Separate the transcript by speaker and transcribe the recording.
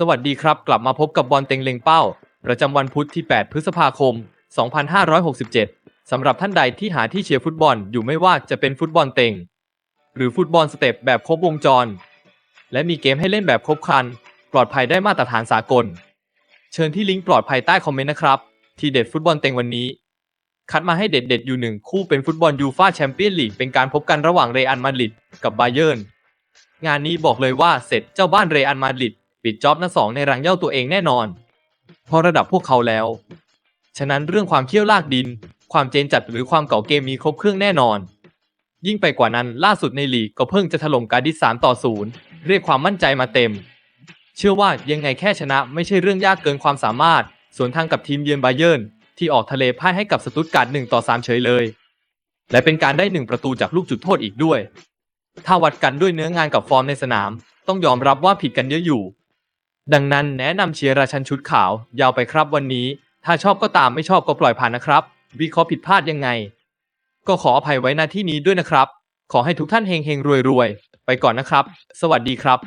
Speaker 1: สวัสดีครับ กลับมาพบกับบอลเต็งเล็งเป้า ประจำวันพุธที่ 8 พฤษภาคม 2567 สำหรับท่านใดที่หาที่เชียร์ฟุตบอลอยู่ไม่ว่าจะเป็นฟุตบอลเต็ง หรือฟุตบอลสเต็ปแบบครบวงจร และมีเกมให้เล่นแบบครบครัน ปลอดภัยได้มาตรฐานสากล เชิญที่ลิงก์ปลอดภัยใต้คอมเมนต์นะครับ ทีเด็ดฟุตบอลเต็งวันนี้ คัดมาให้เด็ดๆอยู่หนึ่งคู่เป็นฟุตบอลยูฟาแชมเปี้ยนลีกเป็นการพบกันระหว่างเรอัลมาดริดกับบาเยิร์นงานนี้บอกเลยว่าเสร็จเจ้าบ้านเรอัลมาดริด ปิดจ็อบหน้าสองในรังเหย้าตัวเองแน่นอน เพราะระดับพวกเขาแล้ว ฉะนั้นเรื่องความเขี้ยวลากดิน ความเจนจัดหรือความเก่าเกมมีครบเครื่องแน่นอน ยิ่งไปกว่านั้นล่าสุดในลีกก็เพิ่งจะถล่มการดิส3ต่อ0เรียกความมั่นใจมาเต็ม เชื่อว่ายังไงแค่ชนะไม่ใช่เรื่องยากเกินความสามารถส่วนทางกับทีมเยือนบาเยิร์นที่ออกทะเลพ่ายให้กับสตุตการ์ด1ต่อ3เฉยเลย และเป็นการได้หนึ่งประตูจากลูกจุดโทษอีกด้วย ถ้าวัดกันด้วยเนื้องานกับฟอร์มในสนาม ต้องยอมรับว่าผิดกันเยอะอยู่ ดังนั้นแนะนำเชียร์ราชันชุดขาว ยาวไปครับวันนี้ ถ้าชอบก็ตามไม่ชอบก็ปล่อยผ่านนะครับ วิเคราะห์ผิดพลาดยังไง ก็ขออภัยไว้หน้าที่นี้ด้วยนะครับ ขอให้ทุกท่านเฮงเฮงรวยรวยไปก่อนนะครับ สวัสดีครับ